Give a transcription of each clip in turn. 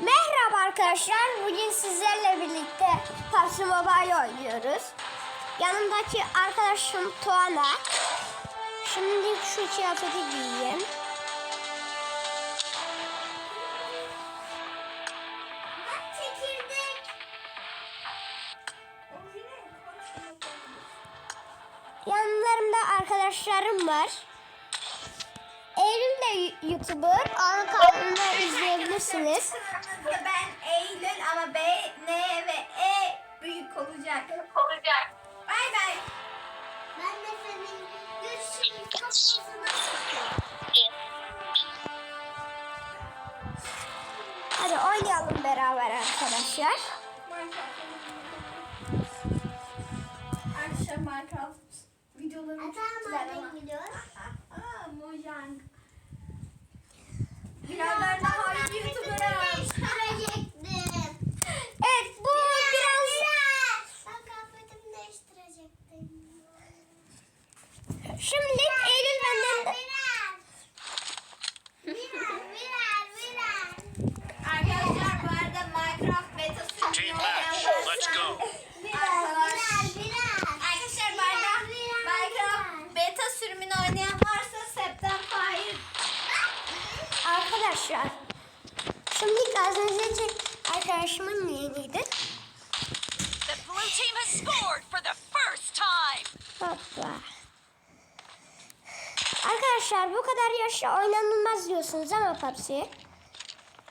Merhaba arkadaşlar. Bugün sizlerle birlikte PUBG Mobile oynuyoruz. Yanımdaki arkadaşım Tuana. Şimdi şu kıyafeti giyeyim. Çekirdek. Yanlarımda arkadaşlarım var. Eylül de YouTuber. Onun kanalında izleyebilirsiniz. Ben Eylül ama B, N ve E büyük olacak. Olacak. Bay bay. Ben de senin kafasına Hadi oynayalım beraber arkadaşlar. Arkadaşlar Minecraft videolarını çok Tamam, güzel ama. nereden gidiyoruz? Aa, Mojang. Birazdan daha iyi YouTuber'ım. Değiştirecektim. Evet bu biraz... Ben kıyafetimi değiştirecektim. Şimdi Eylül benden de... Viral, viral, viral. Arkadaşlar bu arada Minecraft beta Team sürümünü match. oynayan Let's go. Viral, viral. Arkadaşlar bu arada Minecraft beta sürümünü oynayan varsa Septem Fire Arkadaşlar. Şimdi Gaziantep arkadaşımın yeğeniydi. The blue team has scored for the first time. Hoppa. Arkadaşlar bu kadar yaşta oynanılmaz diyorsunuz ama PUBG.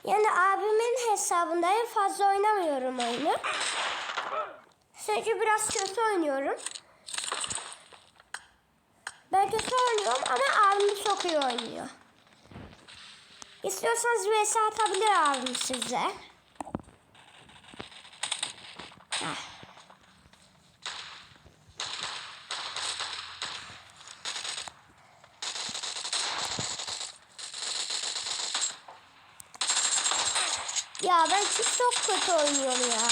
Yani abimin hesabındayım fazla oynamıyorum oyunu. Çünkü biraz kötü oynuyorum. Ben kötü oynuyorum ama abim çok iyi oynuyor. İstiyorsanız vs atabilir abim size. Heh. Ya ben çok, çok kötü oynuyorum ya.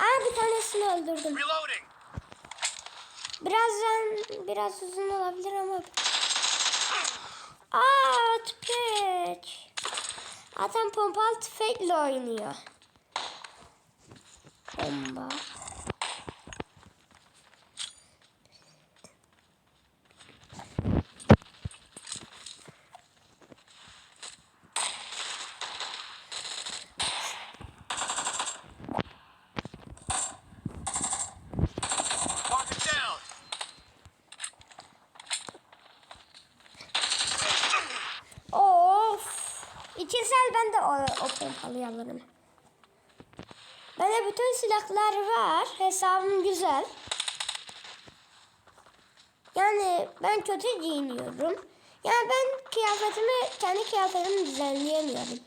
Aa bir tanesini öldürdüm. Birazdan biraz uzun olabilir ama. Aa tüfek. Adam pompalı tüfekle oynuyor. Bomba. Mark it down. Of. İkisel ben de alırım. Bende bütün silahlar var. Hesabım güzel. Yani ben kötü giyiniyorum. Yani ben kıyafetimi, kendi kıyafetimi düzenleyemiyorum.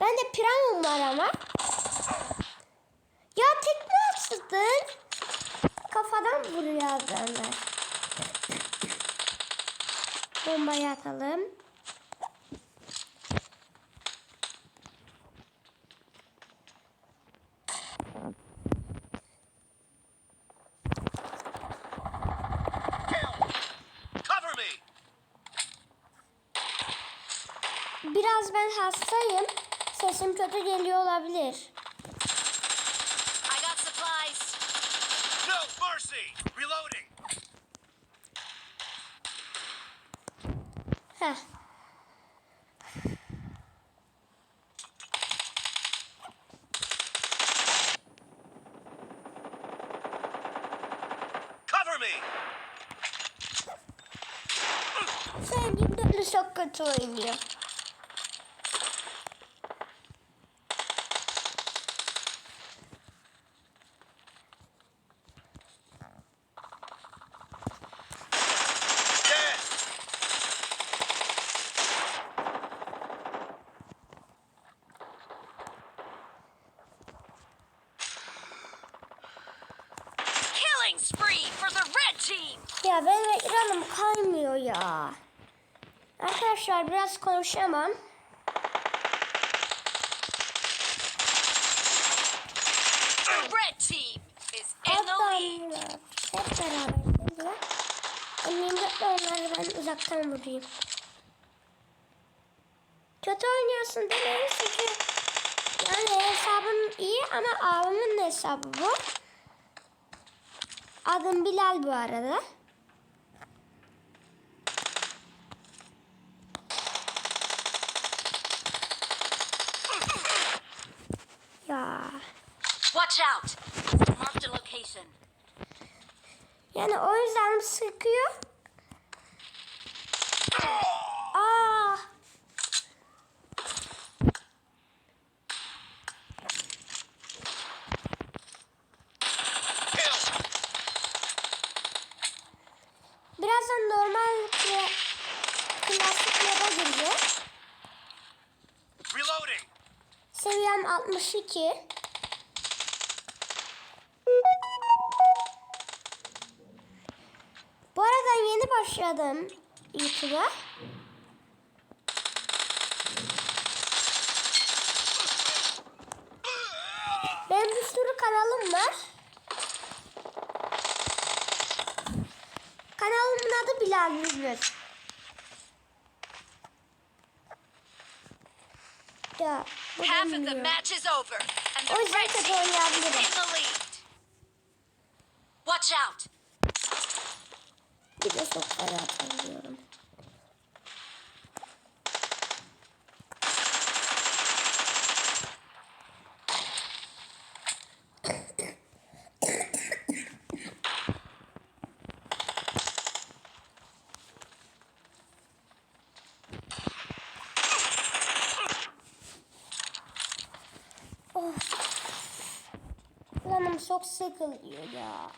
Bende piramum var ama. Ya tekme attın. Kafadan vuruyor adamlar. Bombayı atalım. Biraz ben hastayım. Sesim kötü geliyor olabilir. I got supplies. No mercy. Reloading. Heh. Cover me. Sen gibi çok kötü oynuyor. Dead. Killing spree for the red team. Ya benim ekranım kaymıyor ya. Arkadaşlar biraz konuşamam. Red team is in the lead. Hep beraber. M24'le onları ben uzaktan vurayım. Kötü oynuyorsun demeyin çünkü yani ama abimin hesabı bu. Adım Bilal bu arada. Ya Watch out! Marked a location. yani o yüzden sıkıyor. Seviyem 62. Bu arada yeni başladım YouTube'a. Benim bir sürü kanalım var. Kanalımın adı Bilal Yüzmüş. Ya, bu Half of the match is over, and the red team is in the lead. Watch out! Bir de sokaklara atabiliyorum. Çok sıkılıyor ya.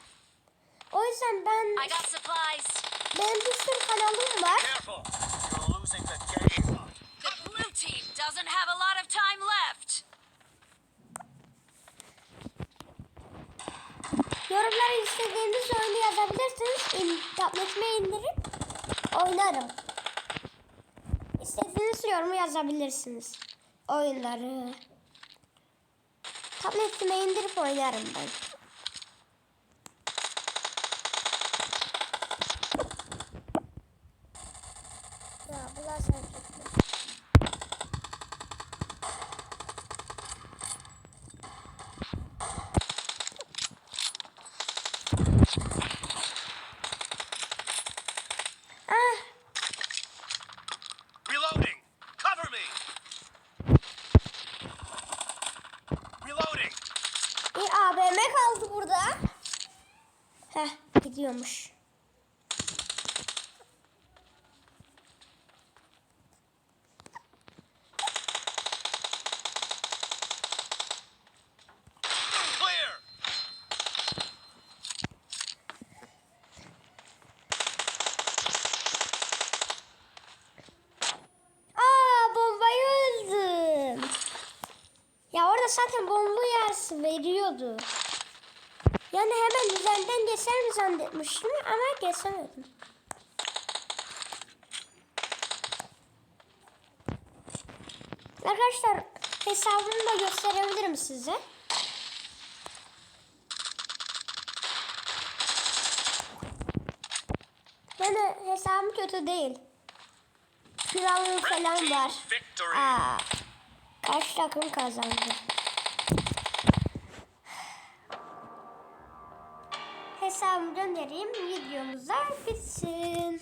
O yüzden ben I got supplies. benim bir sürü kanalım var. Careful. You're losing the game. The blue team doesn't have a lot of time left. Yorumlara istediğiniz oyunu yazabilirsiniz. İn, tabletime indirip oynarım. İstediğiniz yorumu yazabilirsiniz. Oyunları. Tabletime indirip oynarım ben. Heh, gidiyormuş. Zaten bomba yersi veriyordu. Yani hemen üzerinden geçer mi zannetmiştim ama geçemedim. Arkadaşlar hesabımı da gösterebilirim size. Yani hesabım kötü değil. Red falan var. Aa, kaç takım kazandı? Hesabımı göndereyim. Videomuza bitsin.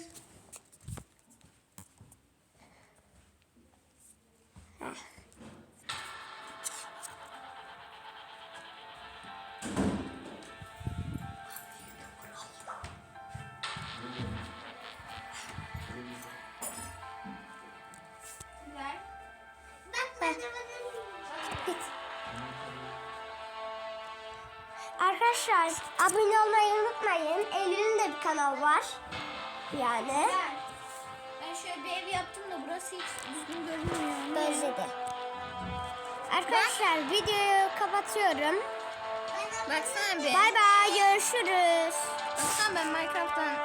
Arkadaşlar abone olmayı unutmayın. Eylül'ün de bir kanal var. Yani. Ben şöyle bir ev yaptım da burası hiç düzgün görünmüyor. benzedi. Arkadaşlar videoyu kapatıyorum. Baksana bir. Bay bay görüşürüz. Baksana ben Minecraft'tan